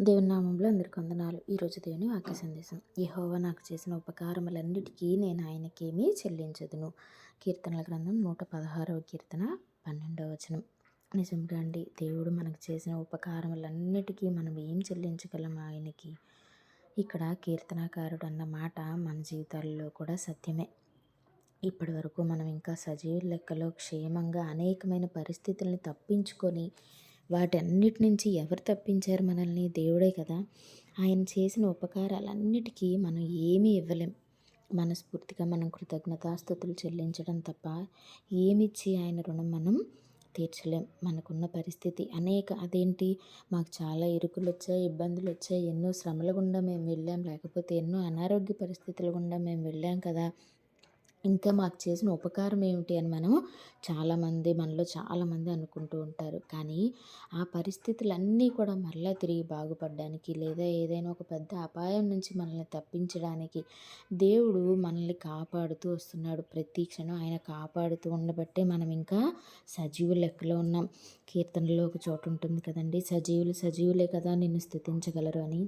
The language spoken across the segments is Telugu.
దేవుని నామంలో అందరికి వందనాలు. ఈరోజు దేవుని వాక్య సందేశం. యెహోవా నాకు చేసిన ఉపకారములన్నిటికీ నేను ఆయనకేమీ చెల్లించదును. కీర్తనల గ్రంథం నూట పదహారవ కీర్తన పన్నెండవ వచనం. నిజంగా అండి దేవుడు మనకు చేసిన ఉపకారములన్నిటికీ మనం ఏం చెల్లించగలం ఆయనకి? ఇక్కడ కీర్తనాకారుడు అన్న మాట మన జీవితాల్లో కూడా సత్యమే. ఇప్పటి వరకు మనం ఇంకా సజీవ లెక్కలో క్షేమంగా అనేకమైన పరిస్థితుల్ని తప్పించుకొని వాటన్నిటి నుంచి ఎవరు తప్పించారు మనల్ని? దేవుడే కదా. ఆయన చేసిన ఉపకారాలన్నిటికీ మనం ఏమీ ఇవ్వలేం. మనస్ఫూర్తిగా మనం కృతజ్ఞతాస్థుతులు చెల్లించడం తప్ప ఏమిచ్చి ఆయన రుణం మనం తీర్చలేం. మనకున్న పరిస్థితి అనేక. అదేంటి? మాకు చాలా ఇరుకులు వచ్చాయి ఇబ్బందులు వచ్చాయి ఎన్నో శ్రమల గుండా మేము వెళ్ళాం. లేకపోతే ఎన్నో అనారోగ్య పరిస్థితుల గుండా మేము వెళ్ళాం కదా. ఇంకా మాకు చేసిన ఉపకారం ఏమిటి అని మనం చాలామంది మనలో చాలామంది అనుకుంటూ ఉంటారు. కానీ ఆ పరిస్థితులన్నీ కూడా మరలా తిరిగి బాగుపడడానికి లేదా ఏదైనా ఒక పెద్ద అపాయం నుంచి మనల్ని తప్పించడానికి దేవుడు మనల్ని కాపాడుతూ వస్తున్నాడు. ప్రతి క్షణం ఆయన కాపాడుతూ ఉండబట్టే మనం ఇంకా సజీవు లెక్కలో ఉన్నాం. కీర్తనలో ఒక చోటు ఉంటుంది కదండి? సజీవులు సజీవులే కదా నిన్ను స్థుతించగలరు అని.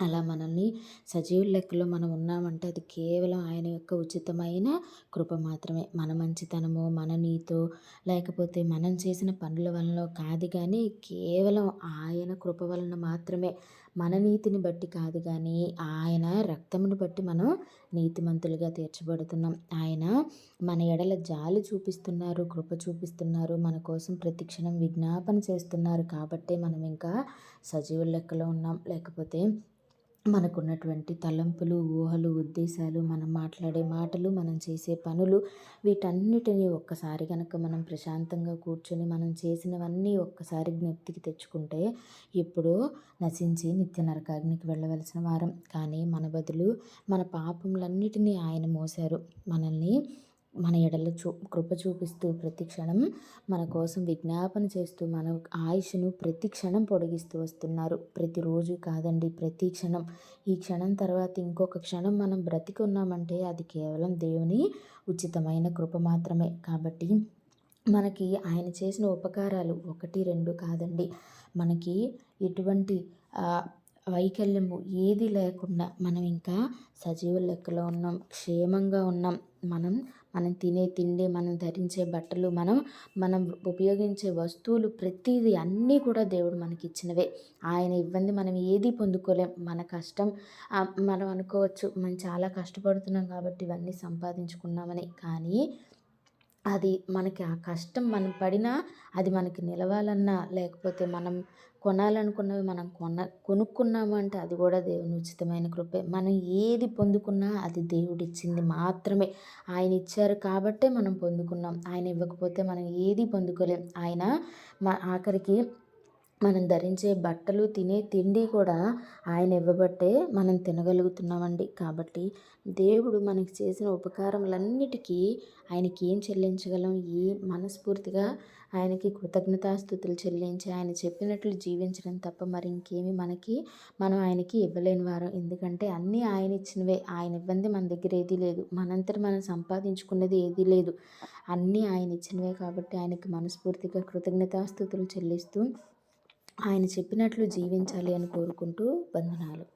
అలా మనల్ని సజీవుల లెక్కలో మనం ఉన్నామంటే అది కేవలం ఆయన యొక్క ఉచితమైన కృప మాత్రమే. మన మంచితనము మన నీతో లేకపోతే మనం చేసిన పనుల వలన కాదు కానీ కేవలం ఆయన కృప వలన మాత్రమే. మన నీతిని బట్టి కాదు కానీ ఆయన రక్తమును బట్టి మనం నీతిమంతులుగా తీర్చబడుతున్నాం. ఆయన మన ఎడల జాలి చూపిస్తున్నారు కృప చూపిస్తున్నారు మన కోసం ప్రతిక్షణం విజ్ఞాపన చేస్తున్నారు కాబట్టే మనం ఇంకా సజీవుల లెక్కలో ఉన్నాం. లేకపోతే మనకున్నటువంటి తలంపులు ఊహలు ఉద్దేశాలు మనం మాట్లాడే మాటలు మనం చేసే పనులు వీటన్నిటిని ఒక్కసారి కనుక మనం ప్రశాంతంగా కూర్చొని మనం చేసినవన్నీ ఒక్కసారి జ్ఞప్తికి తెచ్చుకుంటే ఇప్పుడు నశించి నిత్య నరకాగ్నికి వెళ్ళవలసిన వారం. కానీ మన బదులు మన పాపములన్నిటినీ ఆయన మోశారు. మనల్ని మన ఎడల చూ కృప చూపిస్తూ ప్రతి క్షణం మన కోసం విజ్ఞాపన చేస్తూ మన ఆయుష్ను ప్రతి క్షణం పొడిగిస్తూ వస్తున్నారు. ప్రతిరోజు కాదండి ప్రతి క్షణం. ఈ క్షణం తర్వాత ఇంకొక క్షణం మనం బ్రతికి ఉన్నామంటే అది కేవలం దేవుని ఉచితమైన కృప మాత్రమే. కాబట్టి మనకి ఆయన చేసిన ఉపకారాలు ఒకటి రెండు కాదండి. మనకి ఎటువంటి వైకల్యము ఏది లేకుండా మనం ఇంకా సజీవ లెక్కలో ఉన్నాం క్షేమంగా ఉన్నాం. మనం మనం తినే తిండి మనం ధరించే బట్టలు మనం మనం ఉపయోగించే వస్తువులు ప్రతిదీ అన్నీ కూడా దేవుడు మనకి ఇచ్చినవే ఆయన ఇవ్వండి మనం ఏది పొందుకోలేం. మన కష్టం మనం అనుకోవచ్చు మనం చాలా కష్టపడుతున్నాం కాబట్టి ఇవన్నీ సంపాదించుకున్నామని. కానీ అది మనకి ఆ కష్టం మనం పడినా అది మనకి నిలవాలన్నా లేకపోతే మనం కొనాలనుకున్నవి మనం కొన కొనుక్కున్నామంటే అది కూడా దేవుని ఉచితమైన కృపే. మనం ఏది పొందుకున్నా అది దేవుడిచ్చింది మాత్రమే. ఆయన ఇచ్చారు కాబట్టే మనం పొందుకున్నాం. ఆయన ఇవ్వకపోతే మనం ఏది పొందుకోలేం. ఆయన మా ఆఖరికి మనం ధరించే బట్టలు తినే తిండి కూడా ఆయన ఇవ్వబట్టే మనం తినగలుగుతున్నామండి. కాబట్టి దేవుడు మనకి చేసిన ఉపకారములన్నిటికీ ఆయనకి ఏం చెల్లించగలం? ఏ మనస్ఫూర్తిగా ఆయనకి కృతజ్ఞతాస్థుతులు చెల్లించి ఆయన చెప్పినట్లు జీవించడం తప్ప మరి ఇంకేమి మనకి మనం ఆయనకి ఇవ్వలేని వారు. ఎందుకంటే అన్నీ ఆయన ఇచ్చినవే. ఆయన ఇవ్వంది మన దగ్గర ఏదీ లేదు. మనంతటి మనం సంపాదించుకున్నది ఏదీ లేదు. అన్నీ ఆయన ఇచ్చినవే కాబట్టి ఆయనకి మనస్ఫూర్తిగా కృతజ్ఞతాస్థుతులు చెల్లిస్తూ ఆయన చెప్పినట్లు జీవించాలి అని కోరుకుంటూ వందనాలు.